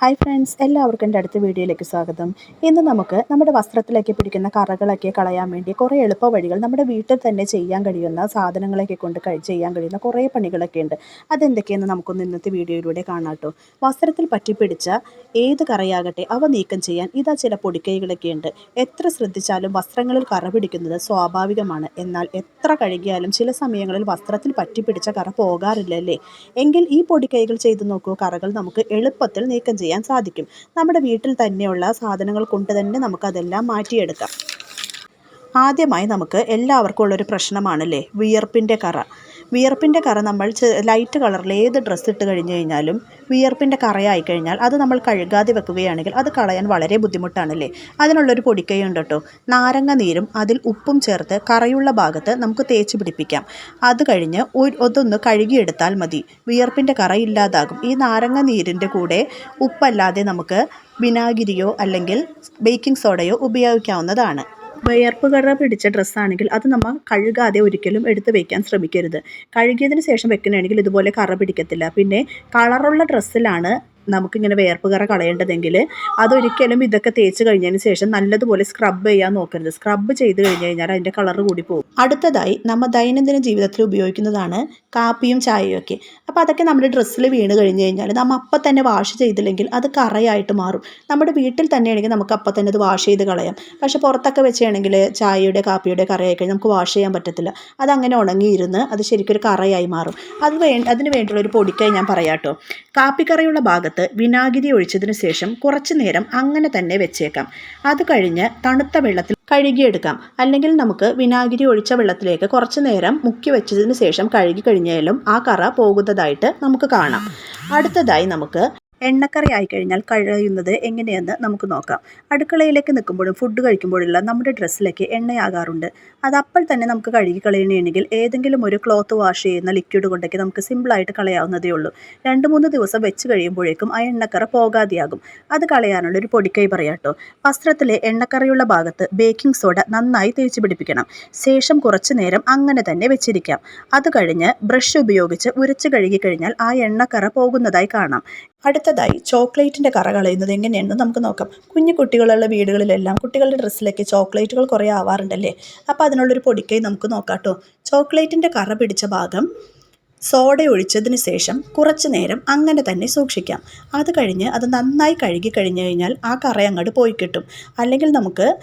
Hi friends എല്ലാവർക്കും എന്റെ അടുത്ത വീഡിയോയിലേക്ക് സ്വാഗതം. ഇന്ന് നമുക്ക് നമ്മുടെ വസ്ത്രത്തിലേക്ക് പിടിക്കുന്ന കറകളൊക്കെ കളയാൻ വേണ്ടി കുറേ എളുപ്പ വഴികൾ നമ്മുടെ വീട്ടിൽ തന്നെ ചെയ്യാൻ കഴിയുന്ന സാധനങ്ങളൊക്കെ കൊണ്ട് ചെയ്യാൻ കഴിയുന്ന കുറേ പണികളൊക്കെ ഉണ്ട്. അതെന്തൊക്കെയെന്ന് നമുക്കൊന്ന് ഇന്നത്തെ വീഡിയോയിലൂടെ കാണാം കേട്ടോ. വസ്ത്രത്തിൽ പറ്റിപ്പിടിച്ച ഏത് കറയാകട്ടെ അവ നീക്കം ചെയ്യാൻ ഇതാ ചില പൊടിക്കൈകളൊക്കെ ഉണ്ട്. എത്ര ശ്രദ്ധിച്ചാലും വസ്ത്രങ്ങളിൽ കറ പിടിക്കുന്നത് സ്വാഭാവികമാണ്. എന്നാൽ എത്ര കഴുകിയാലും ചില സമയങ്ങളിൽ വസ്ത്രത്തിൽ പറ്റിപ്പിടിച്ച കറ പോകാറില്ലല്ലേ? എങ്കിൽ ഈ പൊടിക്കൈകൾ ചെയ്ത് നോക്കൂ കറകൾ നമുക്ക് എളുപ്പത്തിൽ നീക്കം ചെയ്യാം. ചെയ്യാൻ സാധിക്കും. നമ്മുടെ വീട്ടിൽ തന്നെയുള്ള സാധനങ്ങൾ കൊണ്ട് തന്നെ നമുക്കതെല്ലാം മാറ്റിയെടുക്കാം. ആദ്യമായി നമുക്ക് എല്ലാവർക്കും ഉള്ളൊരു പ്രശ്നമാണല്ലേ? വിയർപ്പിന്റെ കറ. വിയർപ്പിന്റെ കറ നമ്മൾ ലൈറ്റ് കളറിൽ ഏത് ഡ്രസ്സ് ഇട്ട് കഴിഞ്ഞ് കഴിഞ്ഞാലും വിയർപ്പിന്റെ കറയായി കഴിഞ്ഞാൽ അത് നമ്മൾ കഴുകാതെ വെക്കുകയാണെങ്കിൽ അത് കളയാൻ വളരെ ബുദ്ധിമുട്ടാണല്ലേ? അതിനുള്ളൊരു പൊടിക്കൈയുണ്ട് കേട്ടോ. നാരങ്ങ നീരും അതിൽ ഉപ്പും ചേർത്ത് കറയുള്ള ഭാഗത്ത് നമുക്ക് തേച്ച് പിടിപ്പിക്കാം. അത് കഴിഞ്ഞ് അതൊന്ന് കഴുകിയെടുത്താൽ മതി. വിയർപ്പിന്റെ കറ ഇല്ലാതാകും. ഈ നാരങ്ങ നീരിന്റെ കൂടെ ഉപ്പല്ലാതെ നമുക്ക് വിനാഗിരിയോ അല്ലെങ്കിൽ ബേക്കിംഗ് സോഡയോ ഉപയോഗിക്കാവുന്നതാണ്. വിയർപ്പ് കട പിടിച്ച ഡ്രസ്സാണെങ്കിൽ അത് നമ്മൾ കഴുകാതെ ഒരിക്കലും എടുത്ത് വയ്ക്കാൻ ശ്രമിക്കരുത്. കഴുകിയതിന് ശേഷം വെക്കുന്നതാണെങ്കിൽ ഇതുപോലെ കറ പിടിക്കത്തില്ല. പിന്നെ കളറുള്ള ഡ്രസ്സിലാണ് നമുക്കിങ്ങനെ വേർപ്പ് കറ കളയേണ്ടതെങ്കിൽ അതൊരിക്കലും ഇതൊക്കെ തേച്ച് കഴിഞ്ഞതിന് ശേഷം നല്ലതുപോലെ സ്ക്രബ് ചെയ്യാൻ നോക്കരുത്. സ്ക്രബ് ചെയ്ത് കഴിഞ്ഞ് കഴിഞ്ഞാൽ അതിന്റെ കളർ കൂടി പോകും. അടുത്തതായി നമ്മൾ ദൈനംദിന ജീവിതത്തിൽ ഉപയോഗിക്കുന്നതാണ് കാപ്പിയും ചായയും ഒക്കെ അപ്പോൾ അതൊക്കെ നമ്മുടെ ഡ്രസ്സിൽ വീണ് കഴിഞ്ഞ് കഴിഞ്ഞാൽ നമ്മൾ അപ്പം തന്നെ വാഷ് ചെയ്തില്ലെങ്കിൽ അത് കറയായിട്ട് മാറും. നമ്മുടെ വീട്ടിൽ തന്നെയാണെങ്കിൽ നമുക്ക് അപ്പം തന്നെ അത് വാഷ് ചെയ്ത് കളയാം. പക്ഷേ പുറത്തൊക്കെ വെച്ചാണെങ്കിൽ ചായയുടെ കാപ്പിയുടെ കറയായി കഴിഞ്ഞാൽ നമുക്ക് വാഷ് ചെയ്യാൻ പറ്റത്തില്ല. അതങ്ങനെ ഉണങ്ങിയിരുന്ന് അത് ശരിക്കും ഒരു കറയായി മാറും. അത് വേ അതിന് വേണ്ടിയുള്ള ഒരു പൊടിക്കായി ഞാൻ പറയാം കേട്ടോ കാപ്പിക്കറയുള്ള ഭാഗത്ത് ഭാഗത്ത് വിനാഗിരി ഒഴിച്ചതിന് ശേഷം കുറച്ചു നേരം അങ്ങനെ തന്നെ വെച്ചേക്കാം. അത് കഴിഞ്ഞ് തണുത്ത വെള്ളത്തിൽ കഴുകിയെടുക്കാം. അല്ലെങ്കിൽ നമുക്ക് വിനാഗിരി ഒഴിച്ച വെള്ളത്തിലേക്ക് കുറച്ചു നേരം മുക്കി വെച്ചതിന് ശേഷം കഴുകി കഴിഞ്ഞാലും ആ കറ പോകുന്നതായിട്ട് നമുക്ക് കാണാം. അടുത്തതായി നമുക്ക് എണ്ണക്കറി ആയിക്കഴിഞ്ഞാൽ കഴിയുന്നത് എങ്ങനെയെന്ന് നമുക്ക് നോക്കാം. അടുക്കളയിലേക്ക് നിൽക്കുമ്പോഴും ഫുഡ് കഴിക്കുമ്പോഴുള്ള നമ്മുടെ ഡ്രസ്സിലേക്ക് എണ്ണയാകാറുണ്ട്. അത് അപ്പോൾ തന്നെ നമുക്ക് കഴുകി കളയണമെങ്കിൽ ഏതെങ്കിലും ഒരു ക്ലോത്ത് വാഷ് ചെയ്യുന്ന ലിക്വിഡ് കൊണ്ടൊക്കെ നമുക്ക് സിമ്പിളായിട്ട് കളയാവുന്നതേ ഉള്ളൂ. രണ്ട് മൂന്ന് ദിവസം വെച്ച് കഴിയുമ്പോഴേക്കും ആ എണ്ണക്കറ പോകാതെയാകും. അത് കളയാനുള്ള ഒരു പൊടിക്കൈ പറയാട്ടോ വസ്ത്രത്തിലെ എണ്ണക്കറിയുള്ള ഭാഗത്ത് ബേക്കിംഗ് സോഡ നന്നായി തേച്ച് പിടിപ്പിക്കണം. ശേഷം കുറച്ചു നേരം അങ്ങനെ തന്നെ വെച്ചിരിക്കാം. അത് കഴിഞ്ഞ് ബ്രഷ് ഉപയോഗിച്ച് ഉരച്ച് കഴുകി കഴിഞ്ഞാൽ ആ എണ്ണക്കറ പോകുന്നതായി കാണാം. അടുത്തതായി ചോക്ലേറ്റിന്റെ കറ കളയുന്നത് എങ്ങനെയാണെന്ന് നമുക്ക് നോക്കാം. കുഞ്ഞു കുട്ടികളുള്ള വീടുകളിലെല്ലാം കുട്ടികളുടെ ഡ്രസ്സിലൊക്കെ ചോക്ലേറ്റുകൾ കുറേ ആവാറുണ്ടല്ലേ? അപ്പോൾ അതിനുള്ളൊരു പൊടിക്കൈ നമുക്ക് നോക്കാം കേട്ടോ ചോക്ലേറ്റിന്റെ കറ പിടിച്ച ഭാഗം സോഡ ഒഴിച്ചതിന് ശേഷം കുറച്ച് നേരം അങ്ങനെ തന്നെ സൂക്ഷിക്കാം. അത് കഴിഞ്ഞ് അത് നന്നായി കഴുകി കഴിഞ്ഞു കഴിഞ്ഞാൽ ആ കറ അങ്ങോട്ട് പോയി കിട്ടും. അല്ലെങ്കിൽ നമുക്ക്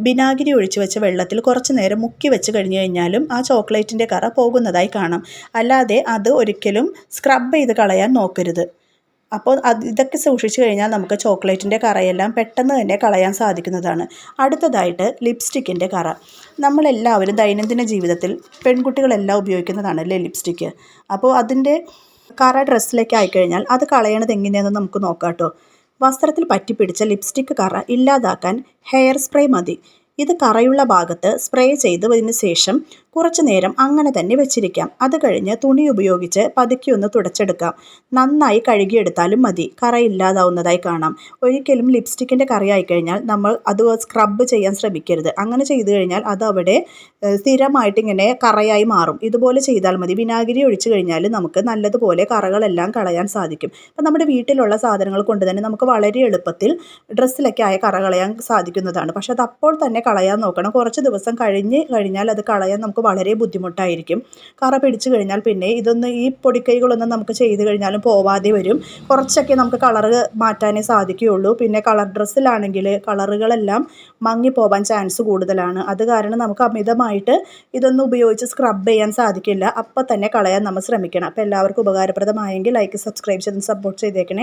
വിനാഗിരി ഒഴിച്ച് വെച്ച വെള്ളത്തിൽ കുറച്ച് നേരം മുക്കി വെച്ച് കഴിഞ്ഞു കഴിഞ്ഞാലും ആ ചോക്ലേറ്റിന്റെ കറ പോകുന്നതായി കാണാം. അല്ലാതെ അത് ഒരിക്കലും സ്ക്രബ് ചെയ്ത് കളയാൻ നോക്കരുത്. അപ്പോൾ അത് ഇതൊക്കെ സൂക്ഷിച്ചു കഴിഞ്ഞാൽ നമുക്ക് ചോക്ലേറ്റിന്റെ കറയെല്ലാം പെട്ടെന്ന് തന്നെ കളയാൻ സാധിക്കുന്നതാണ്. അടുത്തതായിട്ട് ലിപ്സ്റ്റിക്കിന്റെ കറ. നമ്മളെല്ലാവരും ദൈനംദിന ജീവിതത്തിൽ പെൺകുട്ടികളെല്ലാം ഉപയോഗിക്കുന്നതാണ് അല്ലേ ലിപ്സ്റ്റിക്ക്? അപ്പോൾ അതിന്റെ കറ ഡ്രസ്സിലേക്ക് ആയിക്കഴിഞ്ഞാൽ അത് കളയണത് എങ്ങനെയാണെന്ന് നമുക്ക് നോക്കാം വസ്ത്രത്തിൽ പറ്റിപ്പിടിച്ച ലിപ്സ്റ്റിക്ക് കറ ഇല്ലാതാക്കാൻ ഹെയർ സ്പ്രേ മതി. ഇത് കറയുള്ള ഭാഗത്ത് സ്പ്രേ ചെയ്തതിന് ശേഷം കുറച്ചു നേരം അങ്ങനെ തന്നെ വെച്ചിരിക്കാം. അത് കഴിഞ്ഞ് തുണി ഉപയോഗിച്ച് പതുക്കി ഒന്ന് തുടച്ചെടുക്കാം. നന്നായി കഴുകിയെടുത്താലും മതി. കറയില്ലാതാവുന്നതായി കാണാം. ഒരിക്കലും ലിപ്സ്റ്റിക്കിന്റെ കറയായി കഴിഞ്ഞാൽ നമ്മൾ അത് സ്ക്രബ് ചെയ്യാൻ ശ്രമിക്കരുത്. അങ്ങനെ ചെയ്തു കഴിഞ്ഞാൽ അത് അവിടെ സ്ഥിരമായിട്ട് ഇങ്ങനെ കറയായി മാറും. ഇതുപോലെ ചെയ്താൽ മതി. വിനാഗിരി ഒഴിച്ചു കഴിഞ്ഞാൽ നമുക്ക് നല്ലതുപോലെ കറകളെല്ലാം കളയാൻ സാധിക്കും. അപ്പം നമ്മുടെ വീട്ടിലുള്ള സാധനങ്ങൾ കൊണ്ട് തന്നെ നമുക്ക് വളരെ എളുപ്പത്തിൽ ഡ്രസ്സിലൊക്കെ ആയ കറ കളയാൻ സാധിക്കുന്നതാണ്. പക്ഷെ അത് അപ്പോൾ തന്നെ കളയാൻ നോക്കണം. കുറച്ച് ദിവസം കഴിഞ്ഞ് കഴിഞ്ഞാൽ അത് കളയാൻ നമുക്ക് നമുക്ക് വളരെ ബുദ്ധിമുട്ടായിരിക്കും. കറ പിടിച്ചു കഴിഞ്ഞാൽ പിന്നെ ഇതൊന്ന് ഈ പൊടിക്കൈകളൊന്നും നമുക്ക് ചെയ്ത് കഴിഞ്ഞാലും പോവാതെ വരും. കുറച്ചൊക്കെ നമുക്ക് കളറ് മാറ്റാനേ സാധിക്കുകയുള്ളൂ. പിന്നെ കളർ ഡ്രസ്സിലാണെങ്കിൽ കളറുകളെല്ലാം മങ്ങിപ്പോവാൻ ചാൻസ് കൂടുതലാണ്. അത് കാരണം നമുക്ക് അമിതമായിട്ട് ഇതൊന്നും ഉപയോഗിച്ച് സ്ക്രബ് ചെയ്യാൻ സാധിക്കില്ല. അപ്പം തന്നെ കളയാൻ നമ്മൾ ശ്രമിക്കണം. അപ്പോൾ എല്ലാവർക്കും ഉപകാരപ്രദമായെങ്കിൽ ലൈക്ക് സബ്സ്ക്രൈബ് ചെയ്ത് സപ്പോർട്ട് ചെയ്തേക്കണേ.